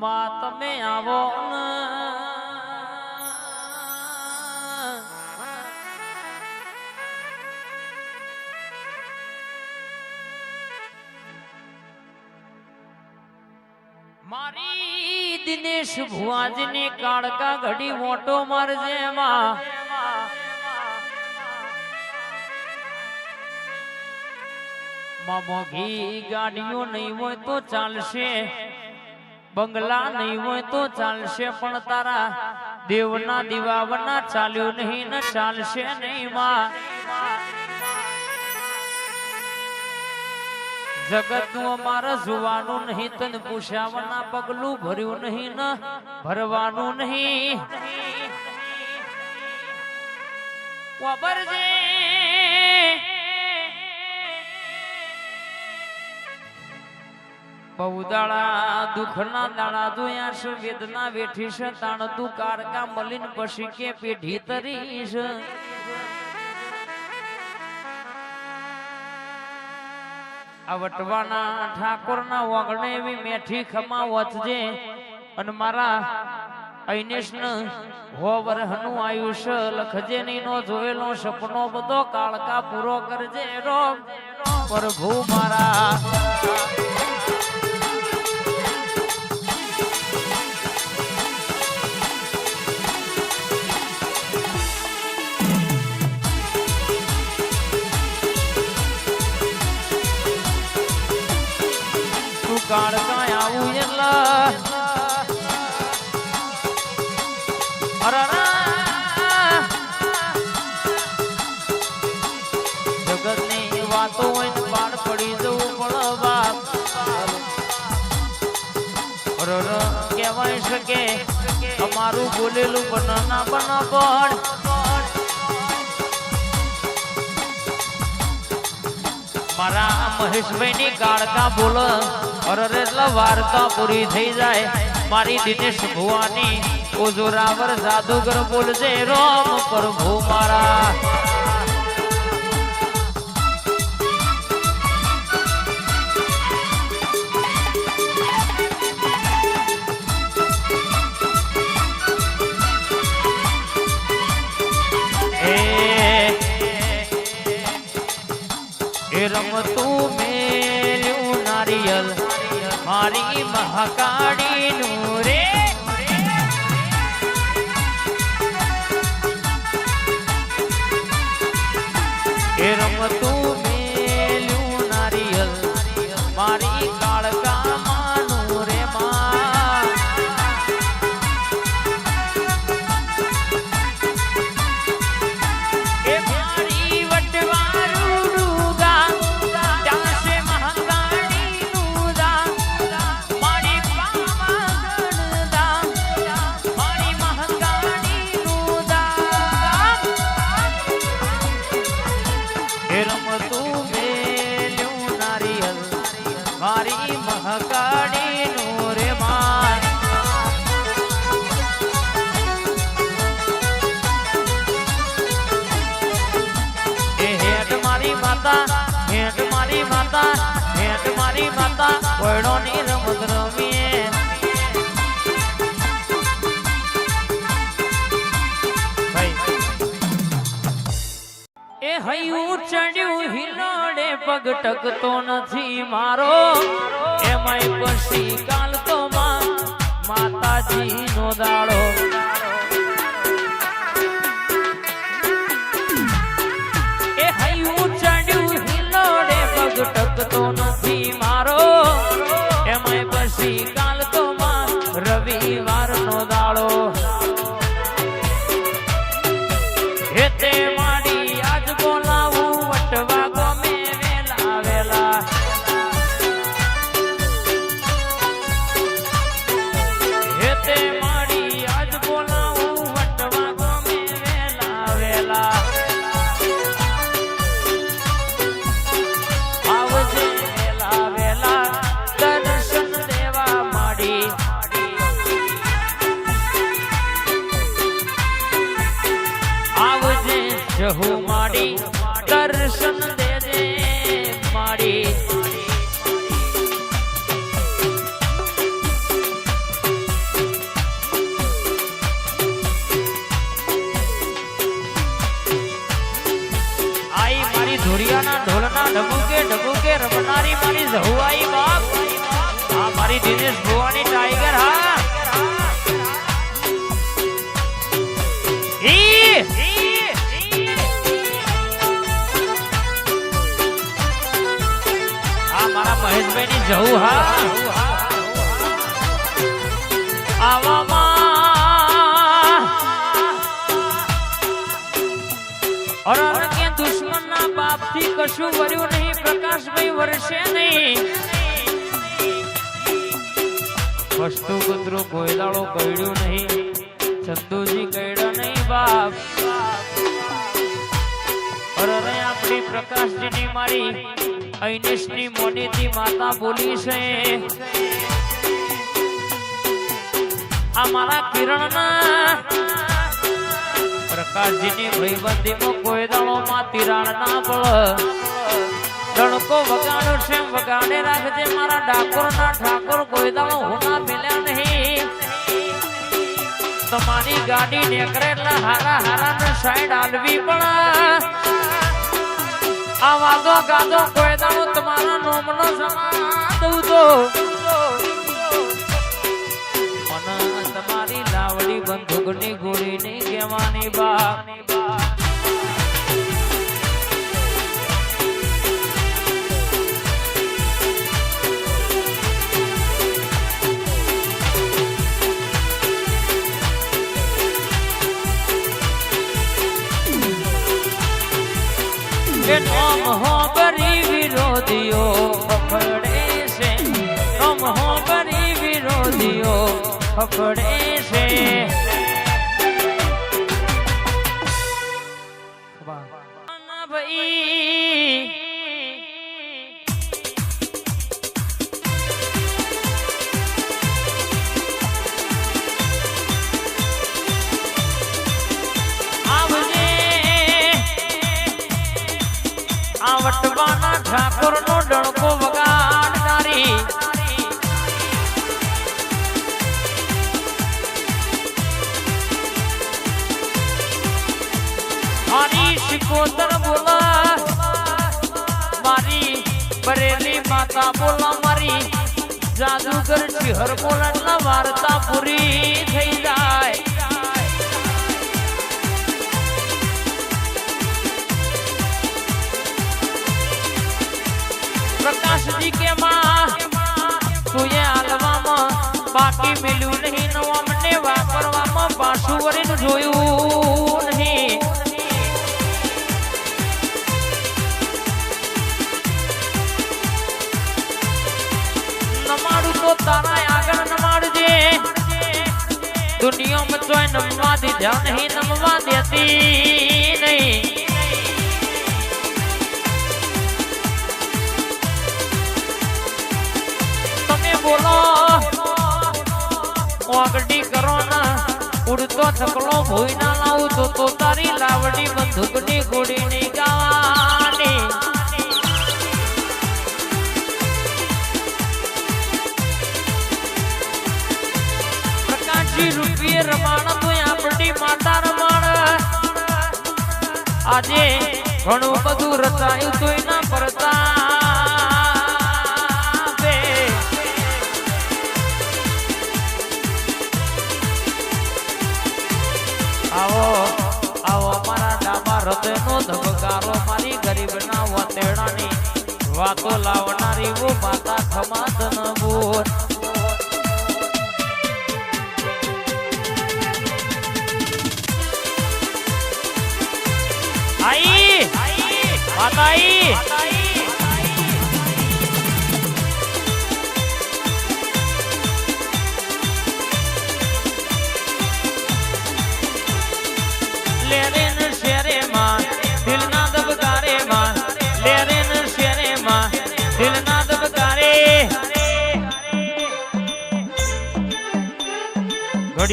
માં તમે આવો મારી દિનેશ ભુવાજીની કાળકા ઘડી મોટો મારજે એમાં. મોઘી ગાડીઓ નહીં હોય તો ચાલશે. બંગલા નહીં હોય તો ચાલશે પણ તારા દેવના દિવાવના ચાલ્યું નહીં ને ચાલશે નહીં માં. જગતનું અમારે જોવાનું નહીં તને પૂછાવના પગલું ભર્યું નહીં ને? ભરવાનું નહીં. ખબર બહુ દાડા દુઃખના દાડા જોયા છે, વેદના વેઠી છે, તાણ તું કારકા મલિન પછી કે પેઢી તરી છે આ વટવાના ઠાકોરના વગણે એવી મેઠી ખમા વચજે અને મારા અૈનેશને હો વરહનું આયુષ્ય લખજે નીનો જોયેલો સપનો બધો કાળકા પૂરો કરજે રો પ્રભુ મારા જગતની અમારું બોલેલું બન ના પણ પણ મારા મહેશભાઈ ની ગાળકા બોલો અરે વાર્તા પૂરી થઈ જાય. મારી દિનેશ ભુવાની ઓજોરાવર જાદુગર બોલજે રોમ પ્રભુ મારા. રમતું મેલ્યું નારિયલ મારી મહાકાળી નું માતા હેડ મારી માતા કોયડો ની રમત રમીએ એ હૈયું ચડ્યું હિલોડે, પગ ટકતો નથી મારો. એમાંય પછી કાલ માતાજી નો દાડો દિનેશ ભુવાની ટાઈગર હા! મારા મહેશભાઈ જવું હા? આવામાં અરર કે દુશ્મનના બાપથી કશું વર્યું નહીં, પ્રકાશભાઈ વર્ષે નહીં. વસ્તુ કૂતરું કોઈ દાડો નહીં. ચંદુજી કઈડા નહીં બાપ. અરે આપણી પ્રકાશજીની મારી ઐનેશની મોનીથી માતા બોલી છે. આ મારા કિરણના પ્રકાશજીની ભાઈબંધીમાં કોઈ દાડોમાં તિરાણ ના પડ ડણકો વગાડો છે વગાડે રાખજે મારા ડાકોરના ઠાકોર, કોઈ દાડો હોના મેલ્યા નહીં. તમારી ગાડી નીકળે એટલે હારા હારા ને સાઈડ આલવી પણ. આ વાદો ગાદો દાડો તમારા નોમનો સમા દઉં તો તમારી લાવડી બંદૂકની ગોળી નહીં કહેવાની બા વિરોધીઓ પકડે છે. નોમ હોબરી વિરોધીઓ પકડે છે. ભાઈ આ ઠાકોર નો ડણકો વગાડનારી મારી શિકોતર બોલા, મારી બરેલી માતા બોલા, મારી જાદુગર શિહર બોલા વાર્તા પૂરી થઈ જાય. પ્રકાશજી કે માં. તુએ હાલવામાં બાકી મેલ્યું નહીં, નો અમને વાપરવામાં પાછું વળીને જોયું નહીં. નમાડું તો તારા આગળ નમાડજે. દુનિયામાં ચોય નમવા દીધા નહીં, નમવા દેતી. થકલો ભોઈ ના લાવું તો તો તારી લાવડી બંદૂકની ગોળીની ગાવાની. પ્રકાશજી રૂપિયે રમાણ તો આપણી માતા રમાણ. આજે ઘણું બધું રચાયું તોય ના પરતા. હૃદયનો ધબકારો મારી ગરીબના વતેડાની વાતો લાવનારી વો માતા ખમા ધન બોલ આઈ માતા આઈ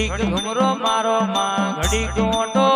ઘડીક ઘુમરો મારો માં ઘડીક ઓટો